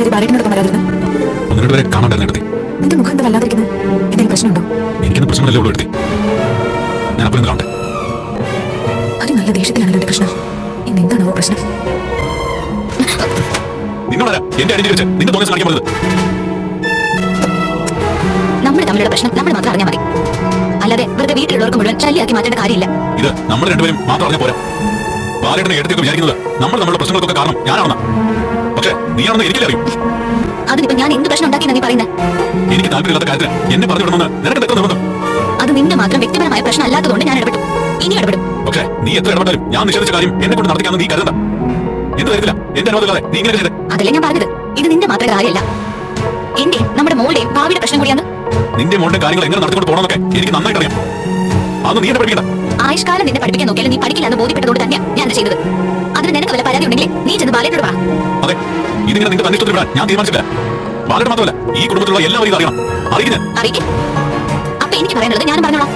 കാര്യം ബാലേട്ടനോടൊപ്പം വരാതിരുന്നു ഒന്ന് വരെ കാണാണ്ടായിരുന്നു നിന്റെ മുഖം എന്താ വല്ലാതിരിക്കുന്നത് എന്തെങ്കിലും പ്രശ്നമുണ്ടോ? എനിക്കൊന്നും പ്രശ്നമല്ലേ ഉള്ളൂ എടുത്തി. ഞാൻ അപ്പോഴൊന്ന് കാണട്ടെ. അത് നല്ല ദേഷ്യത്തിലാണല്ലോ എന്റെ കൃഷ്ണ ഇന്ന് എന്താണോ പ്രശ്നം? നിങ്ങളാരാ എന്റെ അടിയിൽ വെച്ച് നിന്റെ തോന്നിയ കാണിക്കാൻ നമ്മൾ തമ്മിലുള്ള പ്രശ്നം നമ്മൾ മാത്രം അറിഞ്ഞാൽ മതി. അല്ലാതെ വെറുതെ വീട്ടിലുള്ളവർക്ക് മുഴുവൻ ശല്യമാക്കി മാറ്റേണ്ട കാര്യമില്ല. ഇത് നമ്മൾ രണ്ടുപേരും മാത്രം അറിഞ്ഞാൽ പോരാ. ബാലേട്ടനെ എടുത്തേക്ക് വിചാരിക്കുന്നത് നമ്മൾ നമ്മുടെ പ്രശ്നങ്ങൾക്കൊക്കെ കാരണം ഞാനാണെന്ന. പക്ഷേ നീയാണെന്ന് എനിക്കല്ലേ അറിയും? അതിനിപ്പോ ഞാൻ എന്ത് പ്രശ്നം ഉണ്ടാക്കി നീ പറയുന്നത് എനിക്ക് താല്പര്യമില്ലാത്ത കാര്യത്തിന് എന്നെ പറഞ്ഞു വിടണമെന്ന് നിനക്ക് തെറ്റ നിർബന്ധം? അത് നിന്റെ മാത്രം വ്യക്തിപരമായ പ്രശ്നം അല്ലാത്തതുകൊണ്ട് ഞാൻ ഇടപെട്ടു. ഇനി ഇടപെടും. പക്ഷേ നീ എത്ര ഇടപെട്ടാലും ഞാൻ നിഷേധിച്ച കാര്യം എന്നെ കൊണ്ട് നടത്തിക്കാന്ന് നീ കരുതണ്ട. എന്ത് തരത്തില്ല എന്റെ അനുവാദമില്ലാതെ നീ ഇങ്ങനെ ചെയ്തേ. അതല്ലേ ഞാൻ പറഞ്ഞത്? ഇത് നിന്റെ മാത്രം കാര്യമല്ല. എന്റെ നമ്മുടെ മോളുടെയും ഭാവിയുടെ പ്രശ്നം കൂടിയാണ്. നിന്റെ മോളുടെ കാര്യങ്ങൾ എങ്ങനെ നടത്തിക്കൊണ്ട് പോകണമെന്നൊക്കെ എനിക്ക് നന്നായിട്ട് അറിയാം. അത് നീ എന്നെ പഠിക്കണ്ട ആയുഷ്കാലം നിന്നെ പഠിപ്പിക്കാൻ നോക്കിയാലും നീ പഠിക്കില്ല എന്ന് ബോധ്യപ്പെട്ടതുകൊണ്ട് തന്നെയാണ് ഞാൻ ചെയ്തത്. അതിന് നിനക്ക് വല്ല പരാതി ഉണ്ടെങ്കിൽ നീ ചെന്ന് ബാലയോട് പറ. അതെ ഇതിങ്ങനെ നിന്റെ തന്നിഷ്ടത്തിൽ വിടാൻ ഞാൻ തീരുമാനിച്ചില്ല ബാലയുടെ മാത്രമല്ല ഈ കുടുംബത്തിലുള്ള എല്ലാവരും ഇത് അറിയണം. അറിയിക്കുന്നത് അറിയിക്കും. അപ്പൊ എനിക്ക് പറയാനുള്ളത് ഞാൻ പറഞ്ഞോളാം.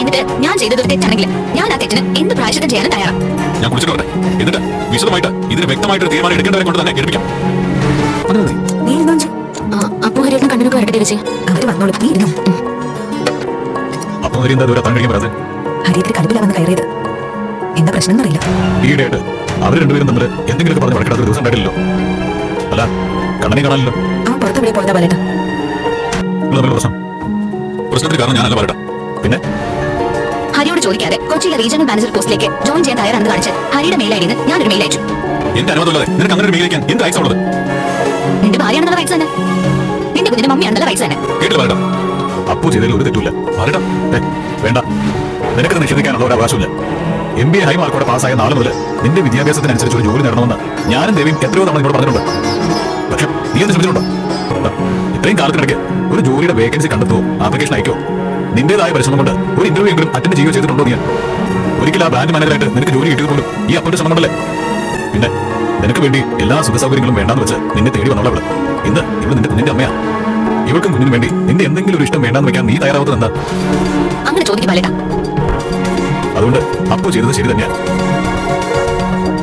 എന്നിട്ട് ഞാൻ ചെയ്തത് ഒരു തെറ്റാണെങ്കിൽ ഞാൻ ആ തെറ്റിന് എന്ത് പ്രായശ്ചിത്തം ചെയ്യാനും തയ്യാറാണ് ഞാൻ കുളിച്ചിട്ട് വരട്ടെ. എന്നിട്ട് വിശദമായിട്ട് ഇതിന് വ്യക്തമായിട്ട് ഒരു തീരുമാനം എടുക്കേണ്ടവരെ കൊണ്ട് തന്നെ കേൾപ്പിക്കാം അപ്പോ ഹരിയേട്ടൻ കണ്ണിനൊക്കെ വരട്ടെ ചേച്ചി. അവർ വന്നോളൂ. നീ ഇരുന്നോ. അപ്പൊ ഹരി എന്താ ദൂരെ കഴിക്കാൻ പറയാതെ ഹരിയത്തിന് കടുപ്പിലാ വന്ന് കയറിയത്. എന്താ പ്രശ്നം എന്നറിയില്ല. ഈയിടെയായിട്ട് അവർ രണ്ടുപേരും തമ്മിൽ എന്തെങ്കിലുമൊക്കെ പറഞ്ഞ് വഴക്കിടാത്ത ഒരു ദിവസം ഉണ്ടായിട്ടില്ലല്ലോ. അല്ല കണ്ണനെ കാണാനല്ലോ അവൻ വിളി പോയതാ ബാലേട്ട നിങ്ങൾ തമ്മിൽ പ്രശ്നം. പ്രശ്നത്തിന് കാരണം ഞാനല്ല പറയട്ടെ പിന്നെ? ഹരിയോട് ചോദിക്കാതെ കൊച്ചിയിലെ റീജിയണൽ മാനേജർ പോസ്റ്റിലേക്ക് ജോയിൻ ചെയ്യാൻ തയ്യാറാണെന്ന് കാണിച്ച് ഹരിയുടെ മെയിൽ ഐഡിന്ന് ഞാനൊരു മെയിൽ അയച്ചു. എന്റെ അനുവാദമില്ലാതെ നിനക്ക് അങ്ങനെ ഒരു മേലിക്കാൻ എന്ത് അയച്ചുള്ളത് നിന്റെ ഭാര്യയാണെന്നുള്ള വയസ്സ് തന്നെ. നിന്റെ കുഞ്ഞിന്റെ മമ്മിയാണെന്നുള്ള വയസ്സ് തന്നെ. കേട്ടില്ല പറയട്ടെ അപ്പു ചെയ്തതിൽ ഒരു തെറ്റില്ല പറയട്ടെ വേണ്ട. നിനക്ക് നിഷേധിക്കാനുള്ള ഒരു അവകാശമില്ല എം ബി എ ഹൈ മാർക്കോടെ പാസ്സായ നാളെ മുതൽ നിന്റെ വിദ്യാഭ്യാസത്തിനനുസരിച്ച് ഒരു ജോലി നേടണമെന്ന് ഞാനും ദേവിയും എത്രയോ തവണ നിന്നോട് പറഞ്ഞിട്ടുണ്ട്. പക്ഷെ നീ എന്ത് ശ്രമിച്ചിട്ടുണ്ടോ ഇത്രയും കാലത്തിനിടയ്ക്ക് ഒരു ജോലിയുടെ വേക്കൻസി കണ്ടെത്തുമോ ആപ്ലിക്കേഷൻ അയക്കോ. നിന്റേതായ പരിശ്രമം കൊണ്ട് ഒരു ഇന്റർവ്യൂ എങ്കിലും അറ്റൻഡ് ചെയ്യുകയോ ചെയ്തിട്ടുണ്ടോ നീ? ഒരിക്കലും ആ ബ്രാൻഡ് മാനേജറായിട്ട് നിനക്ക് ജോലി കിട്ടിയത് ഈ അപ്പന്റെ ശ്രമം കൊണ്ടല്ലേ പിന്നെ നിനക്ക് വേണ്ടി എല്ലാ സുഖ സൗകര്യങ്ങളും വേണ്ടാന്ന് വെച്ച് നിന്നെ തേടി വന്നവൾ ഇന്ന് ഇവിടെ നിന്റെ കുഞ്ഞിന്റെ അമ്മയാ. ഇവൾക്കും കുഞ്ഞിനു വേണ്ടി നിന്റെ എന്തെങ്കിലും ഒരു ഇഷ്ടം വേണ്ടാന്ന് വെക്കാൻ നീ തയ്യാറാവുന്നത് എന്താ? അങ്ങനെ ചോദിക്കും അതുകൊണ്ട് അപ്പു ചെയ്തത് ശരി തന്നെയാണ്.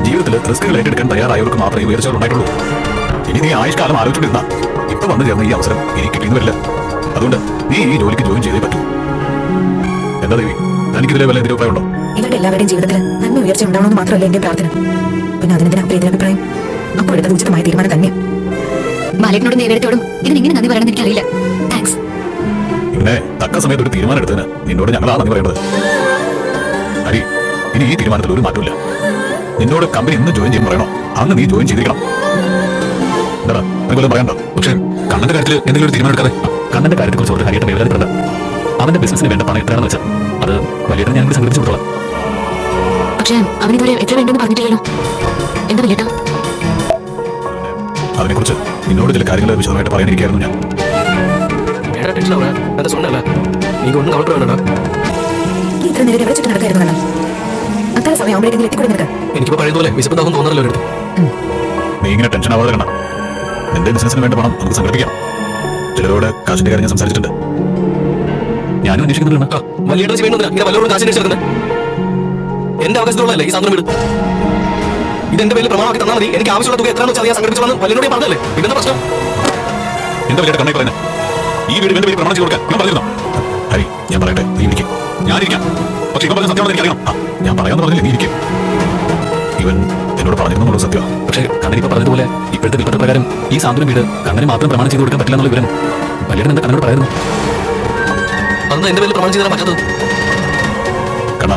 ജീവിതത്തിൽ റിസ്കുകൾ ഏറ്റെടുക്കാൻ തയ്യാറായവർക്ക് മാത്രമേ ഉയർച്ചകൾ ഉണ്ടായിട്ടുള്ളൂ. ഇനി നീ ആയുഷ്കാലം ആലോചിച്ചിരുന്ന ഇപ്പൊ വന്നു ചേർന്ന ഈ അവസരം എനിക്ക് കിട്ടിയെന്ന് വരില്ല അതുകൊണ്ട് നീ ഈ ജോലിക്ക് ജോയിൻ ചെയ്തേ പറ്റൂ. എന്താ ദേവി? തനിക്കിതിലെ വല്ല എന്തിനോ ഉണ്ടോ നിങ്ങളുടെ എല്ലാവരുടെയും ജീവിതത്തിൽ നന്മ ഉയർച്ച ഉണ്ടാവണമെന്ന് മാത്രമല്ല എന്റെ പ്രാർത്ഥന? പിന്നെ അതിനെതിരെ അഭിപ്രായം? അപ്പോൾ എടുത്തത് ഉചിതമായ തീരുമാനം തന്നെ ബാലേട്ടനോടും ദേവേടത്തോടും ഇതിന് ഇങ്ങനെ നന്ദി പറയണമെന്ന് എനിക്കറിയില്ല. താങ്ക്സ് പിന്നെ തക്ക സമയത്ത് ഒരു തീരുമാനം എടുത്തതിന് നിന്നോട് ഞങ്ങളാ നന്ദി പറയേണ്ടത്. ഹരി ഇനി ഈ തീരുമാനത്തിൽ ഒരു മാറ്റമില്ല നിന്നോട് കമ്പനി എന്ന് ജോയിൻ ചെയ്യുമ്പോൾ പറയണോ അന്ന് നീ ജോയിൻ ചെയ്തിരിക്കണം എന്താ നിനക്കൊന്നും പറയണ്ടോ പക്ഷേ കണ്ണന്റെ കാര്യത്തിൽ എന്തെങ്കിലും ഒരു തീരുമാനം എടുക്കാതെ കണ്ണന്റെ കാര്യത്തെ കുറിച്ച് ഒരു ഹരിയായിട്ട് വേദനപ്പെടണ്ട അവന്റെ ബിസിനസ്സിന് വേണ്ട പണം എത്രയാണെന്ന് വെച്ചാൽ അത് വലിയ ഞാൻ കൂടി സംഘടിപ്പിച്ചു കൊടുത്തോളാം പക്ഷേ അവനിതുവരെ എത്ര വേണ്ടെന്ന് പറഞ്ഞിട്ടില്ലല്ലോ എന്താ ബാലേട്ടാ അതിനെക്കുറിച്ച് നിന്നോട് ചില കാര്യങ്ങൾ വിശദമായിട്ട് പറയാനിരിക്കായിരുന്നു ഞാൻ ஏடா டென்ஷன் ஆகுற நான் சொன்னேன்ல நீங்க ஒன்றும் கவலைப்பட வேண்டாம் നീ ഇത്ര നേരം എവിടെ ചുറ്റും നടക്കായിരുന്നു കണ്ണൻ അത്ര സമയം ആവുമ്പോഴേക്കും എത്തിക്കൂടെ നിനക്ക്? എനിക്കിപ്പോ പഴയതുപോലെ വിശപ്പുണ്ടാവും തോന്നണല്ലോ എടുത്ത് നീ ഇങ്ങനെ ടെൻഷൻ ആവാതെ കണ്ട. എന്റെ ബിസിനസിന് വേണ്ട പണം? നമുക്ക് സംഘടിപ്പിക്കാം. ചിലരോട് കാശിന്റെ കാര്യം ഞാൻ സംസാരിച്ചിട്ടുണ്ട്. ഞാനും അന്വേഷിക്കുന്നുണ്ട് വലിയ വേണമെന്നില്ല ഇങ്ങനെ വല്ലവരും കാശ് അന്വേഷിച്ചെടുക്കുന്നത് എന്റെ അവകാശത്തിലുള്ളതല്ലേ ഈ സാധനം വീട്? ഇതെന്റെ പേരിൽ പ്രമാണമാക്കി തന്നാൽ മതി. എനിക്ക് ആവശ്യമുള്ള തുക എത്രയാണെന്ന് വെച്ചാൽ ഞാൻ സംഘടിപ്പിച്ചോളാം വലിയനോട് പറഞ്ഞല്ലേ ഇതെന്താ പ്രശ്നം? എന്താ വലിയ കണ്ണേ പറയുന്നത് ഈ വീട് ഇവന്റെ പേര് പ്രമാണം ചെയ്ത് കൊടുക്കാൻ. ഞാൻ പറഞ്ഞിരുന്നോ? ഹരി ഞാൻ പറയട്ടെ. നീ ഇരിക്കും ഞാനിരിക്കാം. പക്ഷെ ഇവൻ പറഞ്ഞ സത്യമാണെന്ന് എനിക്കറിയണം. ആ, ഞാൻ പറയാമെന്ന് പറഞ്ഞില്ലേ നീ ഇരിക്കും. ഇവൻ എന്നോട് പറഞ്ഞിരുന്നുള്ള സത്യം പക്ഷേ കണ്ണൻ ഇപ്പൊ പറഞ്ഞതുപോലെ ഇപ്പോഴത്തെ വിൽപ്പന പ്രകാരം ഈ സാന്ത്വനം വീട് കണ്ണന് മാത്രം പ്രമാണം ചെയ്ത് കൊടുക്കാൻ പറ്റില്ല എന്നുള്ള വിവരം വലിയ എന്താ കണ്ണനോട് പറയുന്നു അതൊന്നും എന്റെ പേരിൽ പ്രമാണം ചെയ്താൽ പറ്റാത്തത്? കണ്ണ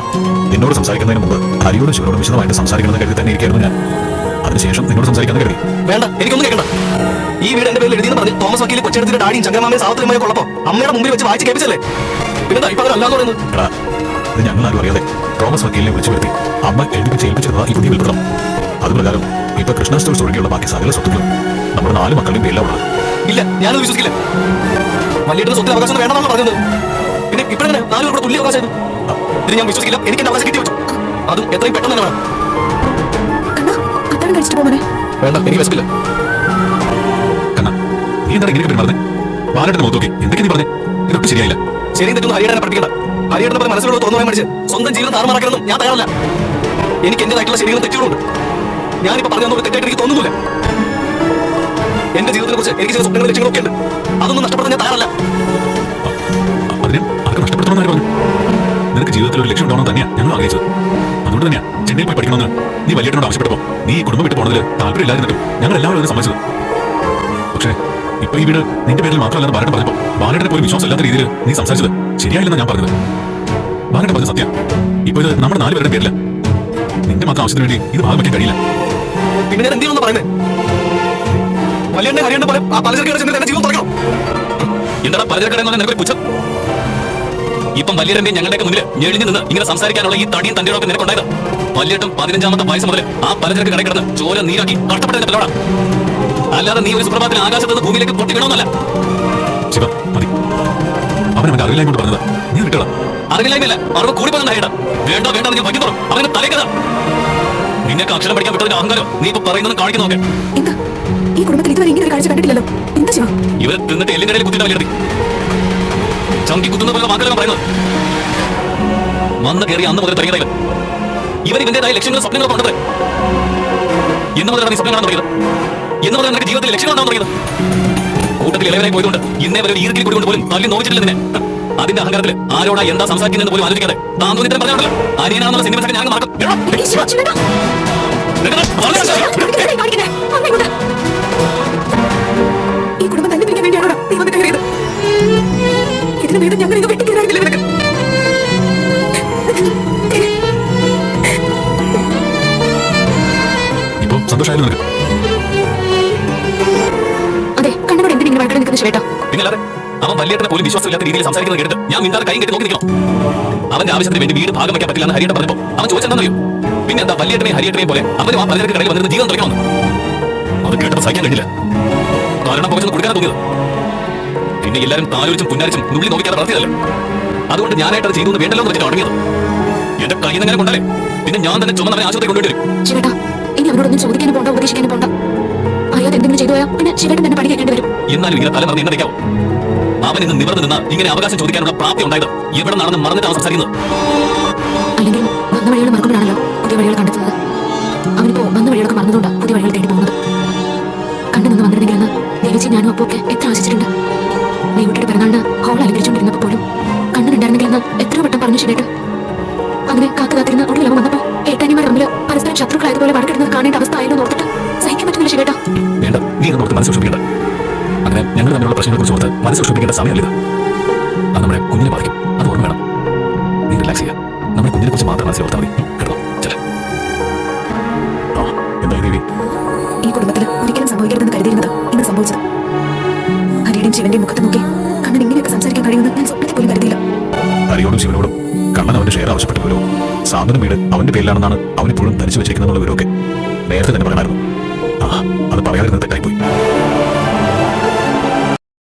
നിന്നോട് സംസാരിക്കുന്നതിന് മുമ്പ് ഹരിയോടും ശിവനോടും വിശദമായിട്ട് സംസാരിക്കണമെന്ന് കരുതി തന്നെ ഇരിക്കായിരുന്നു ഞാൻ. അതിനുശേഷം നിന്നോട് സംസാരിക്കാന്ന് കരുതി. വേണ്ട എനിക്കൊന്നും കേൾക്കണ്ട. ഈ വീട് എന്റെ പേരിൽ എഴുതിയെന്ന് പറഞ്ഞ് തോമസ് വക്കീൽ കൊച്ചെടുത്തിന്റെ ഡാഡിയും ചങ്കമാമയും സാവത്രിയുമായ കൊള്ളപ്പോ അമ്മയുടെ മുമ്പിൽ വെച്ച് വായിച്ച് കേൾപ്പിച്ചല്ലേ? പിന്നെന്താ ഇപ്പൊ അതല്ലാന്ന് പറയുന്നത്? ഇത് ഞങ്ങൾ ആരും അറിയാതെ തോമസ് വക്കീലിനെ വിളിച്ചു വരുത്തി അമ്മ എഴുതിപ്പിച്ച് ഏൽപ്പിച്ചതാ ഈ പുതിയ വിൽപ്പത്രം അതുപ്രകാരം ഇപ്പൊ കൃഷ്ണ സ്റ്റോഴ്സ് ഒഴികെയുള്ള ബാക്കി സകല സ്വത്തുക്കളും നമ്മുടെ നാല് മക്കളുടെയും പേരിലാണ് ഉള്ളത്. ഇല്ല ഞാനത് വിശ്വസിക്കില്ല. വലിയ സ്വത്തിന് അവകാശം വേണമെന്നാണ് പറഞ്ഞത്. പിന്നെ ഇപ്പോഴെങ്ങനെ നാല് പേരുടെ തുല്യ അവകാശം ഇത്? ഞാൻ വിശ്വസിക്കില്ല എനിക്ക് എന്റെ അവകാശം കിട്ടി വെച്ചു. അതും എത്രയും പെട്ടെന്ന് തന്നെ വേണം. വേണ്ട എനിക്ക് വിശപ്പില്ല. കണ്ണ നീ എന്താണ് ഇങ്ങനെ പെരുമാറുന്നത് ബാലയുടെ മുഖത്ത് നോക്കി എന്തൊക്കെ നീ പറഞ്ഞേ? ഇതൊക്കെ ശരിയായില്ല. ശരിയും തെറ്റൊന്നും ഹരിയേടനെ പഠിപ്പിക്കണ്ട. ഹരിയേട്ടനെ പോലെ മനസ്സിലൂടെ തോന്നുവാൻ മടിച്ച് സ്വന്തം ജീവിതം താറുമാറാക്കണമെന്നും ഞാൻ തയ്യാറല്ല. എനിക്ക് എന്റേതായിട്ടുള്ള ശരികളും തെറ്റുകളുണ്ട്. ഞാനിപ്പോ പറഞ്ഞു തെറ്റായിട്ട് എനിക്ക് തോന്നുന്നില്ല. എന്റെ ജീവിതത്തിനെ കുറിച്ച് എനിക്ക് ചില സ്വപ്നങ്ങളും ലക്ഷ്യങ്ങളൊക്കെ ഉണ്ട്. അതൊന്നും നഷ്ടപ്പെടുത്താൻ ഞാൻ തയ്യാറല്ല. അതിന് അതൊക്കെ നഷ്ടപ്പെടുത്തണമെന്ന് നിനക്ക് ജീവിതത്തിൽ ഒരു ലക്ഷ്യം ഉണ്ടാവണം തന്നെയാണ് ഞങ്ങൾ ആഗ്രഹിച്ചത്. അതുകൊണ്ട് തന്നെയാ ചെന്നൈയിൽ പോയി പഠിക്കണമെന്ന്. നീ വലിയേട്ടനോട് ആവശ്യപ്പെട്ടപ്പോൾ നീ കുടുംബം വിട്ട് പോണതിൽ താല്പര്യമില്ലായിരുന്നിട്ടും ഞങ്ങൾ എല്ലാവരും അതിന് സമ്മതിച്ചത്. പക്ഷേ ഇപ്പൊ ഈ വീട് നിന്റെ പേരിൽ മാത്രമല്ലെന്ന് ബാലേട്ടൻ പറഞ്ഞപ്പോ ബാലേട്ടനെ പോലും വിശ്വാസമില്ലാത്ത രീതിയിൽ നീ സംസാരിച്ചത് ശരിയായില്ലെന്ന് ഞാൻ പറഞ്ഞത്. ബാലേട്ടൻ പറഞ്ഞ സത്യം. ഇപ്പൊ ഇത് നമ്മുടെ നാല് പേരുടെ പേരില്ല നിന്റെ മാത്രം ആവശ്യത്തിന് വേണ്ടി ഇത് ഭാഗം വയ്ക്കാൻ കഴിയില്ല. പിന്നെ വലിയ ഞങ്ങളുടെ മുന്നിൽ ഞെളിഞ്ഞു നിന്ന് ഇങ്ങനെ സംസാരിക്കാനുള്ള ഈ തടിയും തന്റെ ഒക്കെ നിനക്കുണ്ടായത്. വലിയട്ടും പതിനഞ്ചാമത്തെ വയസ്സ് മുതൽ ആ പലചരക്ക് കടയിൽ കിടന്ന് ചോര നീരാക്കി കഷ്ടപ്പെട്ടതിന്റെ പിള്ളോടാ അല്ലാതെ നീ ഒരു സുപ്രഭാതത്തിൽ ആകാശത്ത് നിന്ന് ഭൂമിയിലേക്ക് പൊട്ടി ശിവ മതി. അവൻ അവന്റെ അറിവില്ലായ്മ കൊണ്ട് പറഞ്ഞത്. നീ വിട്ടടാ. അറിവില്ലായ്മല്ല അറിവ് കൂടി പറഞ്ഞ ഹേടാ വേണ്ട വേണ്ട നീ വൈകുന്നു അവന്റെ തലേക്കഥ നിന്നൊക്കെ അക്ഷരം പഠിക്കാൻ വിട്ടതിന്റെ അഹങ്കാരം നീ ഇപ്പൊ പറയുന്നത് കാണിക്കുന്നു നോക്കെ എന്താ? ഈ കുടുംബത്തിൽ ഇതുവരെ ഇങ്ങനെ ഒരു കാഴ്ച കണ്ടിട്ടില്ലല്ലോ. എന്താ ശിവ? ഇവരെ തിന്നിട്ട് എല്ലിന്റെ കുത്തിട്ട് വലിയ ചങ്കി കുത്തുന്ന പോലെ വാക്കുകളാണ് പറയുന്നത്. വന്ന് കയറി അന്ന് മുതൽ തുടങ്ങിയതായി ഇവർ ഇവന്റേതായ ലക്ഷ്യങ്ങളും സ്വപ്നങ്ങളും കൊണ്ടത് ഇന്ന് മുതലാണ് നീ സ്വപ്നം കാണാൻ തുടങ്ങിയത്. എന്ന് നിനക്ക് ജീവിതത്തിൽ ലക്ഷ്യം ഉണ്ടാവാൻ തുടങ്ങിയത് കൂട്ടത്തിൽ ഇളവനായി പോയതുകൊണ്ട് ഇന്നേ വരെ ഒരു ഈർക്കിൽ കൂടി പോലും തല്ലി നോവിച്ചിട്ടില്ല നിന്നെ. അതിന്റെ അഹങ്കാരത്തിൽ ആരോടാ എന്താ സംസാരിക്കുന്നതെന്ന് പോലും ആലോചിക്കാതെ താൻ തോന്നിത്തരം പറഞ്ഞാണല്ലോ അനിയനാണെന്നുള്ള സിനിമ ഞാൻ മറക്കും. ഇങ്ങനെ വഴക്കിട്ട് നിൽക്കുന്ന ശിവേട്ടാ പിന്നല്ലാതെ അവൻ വലിയേട്ടനെ പോലും വിശ്വാസമില്ലാത്ത രീതിയിൽ സംസാരിക്കുന്നത് കേട്ടിട്ട് ഞാൻ മിണ്ടാതെ കൈ കെട്ടി നോക്കി നിൽക്കണം? അവന്റെ ആവശ്യത്തിന് വേണ്ടി വീട് ഭാഗം വെക്കാൻ പറ്റില്ല എന്ന് ഹരിയേട്ടൻ പറഞ്ഞപ്പോൾ അവൻ അറിയോ? പിന്നെ എന്താ വലിയേട്ടനെ ഹരിയേട്ടനെ പോലെ അവരും ആ പലചരക്ക് കടയിൽ വന്നിരുന്ന ജീവിതം തുടങ്ങണമെന്ന് അത് കേട്ടപ്പോൾ സഹിക്കാൻ കഴിഞ്ഞില്ല. കാരണം പുകച്ചൊന്ന് കൊടുക്കാൻ തോന്നിയത്. പിന്നെ എല്ലാവരും താലോലിച്ചും പുന്നാരിച്ചും നുള്ളി നോക്കിക്കാതെ വളർത്തിയതല്ലേ? അതുകൊണ്ട് ഞാനായിട്ട് അത് ചെയ്തു വേണ്ടല്ലോ എന്ന് വെച്ചിട്ട് തുടങ്ങിയത് എന്റെ കൈ നിന്ന് കൊണ്ടല്ലേ പിന്നെ ഞാൻ തന്നെ ചുമന്ന് അവനെ ആശുപത്രി കൊണ്ടുവരും ശിവേട്ടാ ഇനി അവനോടൊന്നും ചോദിക്കാനും പോണ്ട ഉപദേശിക്കാനും പോണ്ട. അറിയാതെ എന്തെങ്കിലും ചെയ്തു പോയാൽ പിന്നെ ശിവേട്ടൻ തന്നെ പണി കേൾക്കേണ്ടി വരും. എന്നാലും ഇങ്ങനെ തല മറന്ന് എണ്ണടിക്കാവോ അവൻ ഇന്ന് നിവർന്ന് നിന്ന ഇങ്ങനെ അവകാശം ചോദിക്കാനുള്ള പ്രാപ്തി ഉണ്ടായത് എവിടെ നടന്ന് മറന്നിട്ടാണ് സംസാരിക്കുന്നത്. അല്ലെങ്കിൽ വന്ന വഴികൾ മറക്കുമ്പോഴാണല്ലോ പുതിയ വഴികൾ കണ്ടെത്തുന്നത്. അവനിപ്പോ വന്ന വഴികളൊക്കെ മറന്നതുകൊണ്ടാ പുതിയ വഴികൾ തേടി പോകുന്നത്. കണ്ടു നിന്ന് വന്നിരുന്നെങ്കിലെന്ന് ദേവിച്ചി ഞാനും അപ്പോ ഒക്കെ എത്ര ആശിച്ചിട്ടുണ്ട്. ദേവിയുടെ പിറന്നാളിന് ഹോൾ അലങ്കരിച്ചുകൊണ്ടിരുന്നപ്പോൾ പോലും കണ്ണനുണ്ടായിരുന്നെങ്കിലെന്ന് എത്ര വട്ടം പറഞ്ഞു ശരിയായിട്ട് അങ്ങനെ കാത്തു കാത്തിരുന്ന ഒടുവിലവ വന്നപ്പോ ഏട്ടാനിമാർ തമ്മിൽ പരസ്പരം ശത്രുക്കളായതുപോലെ വടക്കിടുന്നത് കാണേണ്ട അവസ്ഥ ആയിരുന്നു ഓർത്തിട്ട് സഹിക്കാൻ പറ്റുന്നില്ല ശിവേട്ടാ. വേണ്ട നീ മനസ്സ് വിഷമിക്കേണ്ട അങ്ങനെ ഞങ്ങൾ തമ്മിലുള്ള പ്രശ്നങ്ങളെ കുറിച്ച് ഓർത്ത് മനസ്സ് വിഷമിക്കേണ്ട സമയമല്ല അത് നമ്മുടെ കുഞ്ഞിനെ ബാധിക്കും. അത് ഓർമ്മ വേണം. നീ റിലാക്സ് ചെയ്യുക. നമ്മുടെ കുഞ്ഞിനെ കുറിച്ച് മാത്രം മനസ്സിൽ ഓർത്താൽ മതി. കേട്ടോ? ചില ഈ കുടുംബത്തിൽ ഒരിക്കലും സംഭവിക്കരുതെന്ന് കരുതിയിരുന്നത് ഇന്ന് സംഭവിച്ചത്. ഹരിയുടെയും ശിവന്റെയും മുഖത്ത് നോക്കി കണ്ണൻ ഇങ്ങനെയൊക്കെ സംസാരിക്കാൻ കഴിയുമെന്ന് ഞാൻ സ്വപ്നത്തിൽ പോലും കരുതിയില്ല. ഹരിയോടും ശിവനോടും കണ്ണൻ അവന്റെ ഷെയർ ആവശ്യപ്പെട്ട വിവരവും സാന്ത്വനം വീട് അവന്റെ പേരിലാണെന്നാണ് അവനിപ്പോഴും ധരിച്ചു വെച്ചിരിക്കുന്നുള്ള വിവരമൊക്കെ നേരത്തെ തന്നെ പറയണമായിരുന്നു അത് പറയാതിരുന്നത് തെറ്റായിപ്പോയി.